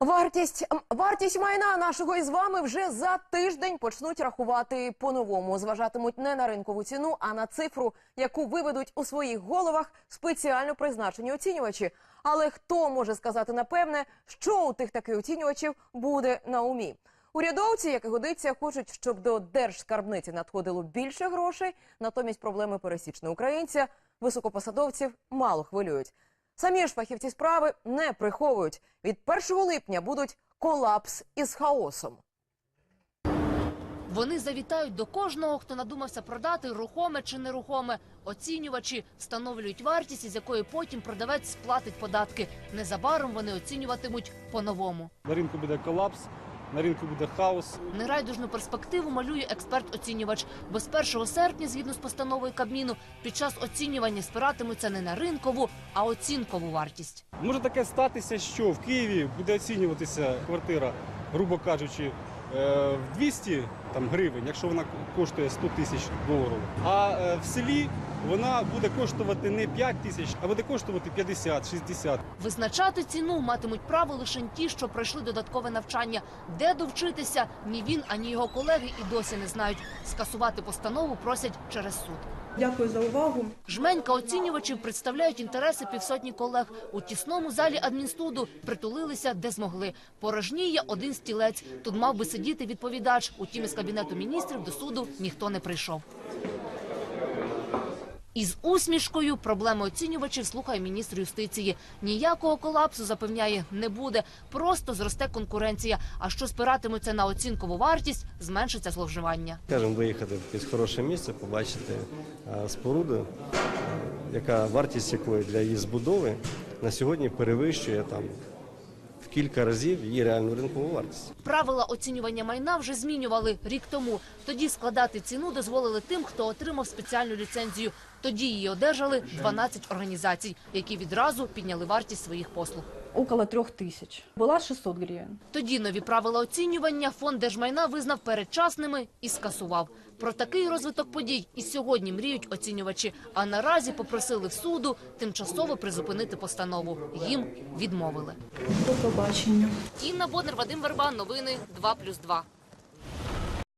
Вартість вартість майна нашого із вами вже за тиждень почнуть рахувати по-новому. Зважатимуть не на ринкову ціну, а на цифру, яку виведуть у своїх головах спеціально призначені оцінювачі. Але хто може сказати напевне, що у тих таких оцінювачів буде на умі? Урядовці, як і годиться, хочуть, щоб до держскарбниці надходило більше грошей. Натомість проблеми пересічного українця високопосадовців мало хвилюють. Самі ж фахівці справи не приховують. Від 1 липня будуть колапс із хаосом. Вони завітають до кожного, хто надумався продати рухоме чи нерухоме. Оцінювачі встановлюють вартість, із якої потім продавець сплатить податки. Незабаром вони оцінюватимуть по-новому. На ринку буде колапс, на ринку буде хаос. Нерайдужну перспективу малює експерт-оцінювач. Бо з 1 серпня, згідно з постановою Кабміну, під час оцінювання спиратимуться не на ринкову, а оцінкову вартість. Може таке статися, що в Києві буде оцінюватися квартира, грубо кажучи, в 200 там, гривень, якщо вона коштує 100 тисяч доларів. А е, в селі вона буде коштувати не 5 тисяч, а буде коштувати 50-60. Визначати ціну матимуть право лише ті, що пройшли додаткове навчання. Де довчитися, ні він, ані його колеги і досі не знають. Скасувати постанову просять через суд. Дякую за увагу. Жменька оцінювачів представляють інтереси півсотні колег. У тісному залі адмінстуду притулилися, де змогли. Порожніє один стілець. Тут мав би сидіти відповідач. Утім, із кабінету міністрів до суду ніхто не прийшов. Із усмішкою проблеми оцінювачів слухає міністр юстиції. Ніякого колапсу, запевняє, не буде. Просто зросте конкуренція. А що спиратимуться на оцінкову вартість, зменшиться зловживання. Скажемо, виїхати в якесь хороше місце, побачити споруду, яка вартість якої для її збудови на сьогодні перевищує там в кілька разів її реальну ринкову вартість. Правила оцінювання майна вже змінювали рік тому. Тоді складати ціну дозволили тим, хто отримав спеціальну ліцензію. Тоді її одержали 12 організацій, які відразу підняли вартість своїх послуг. Около трьох тисяч. Була 600 гривень. Тоді нові правила оцінювання фонд держмайна визнав передчасними і скасував. Про такий розвиток подій і сьогодні мріють оцінювачі. А наразі попросили в суду тимчасово призупинити постанову. Їм відмовили. До побачення. Інна Боднер, Вадим Верба. Новини 2+,2.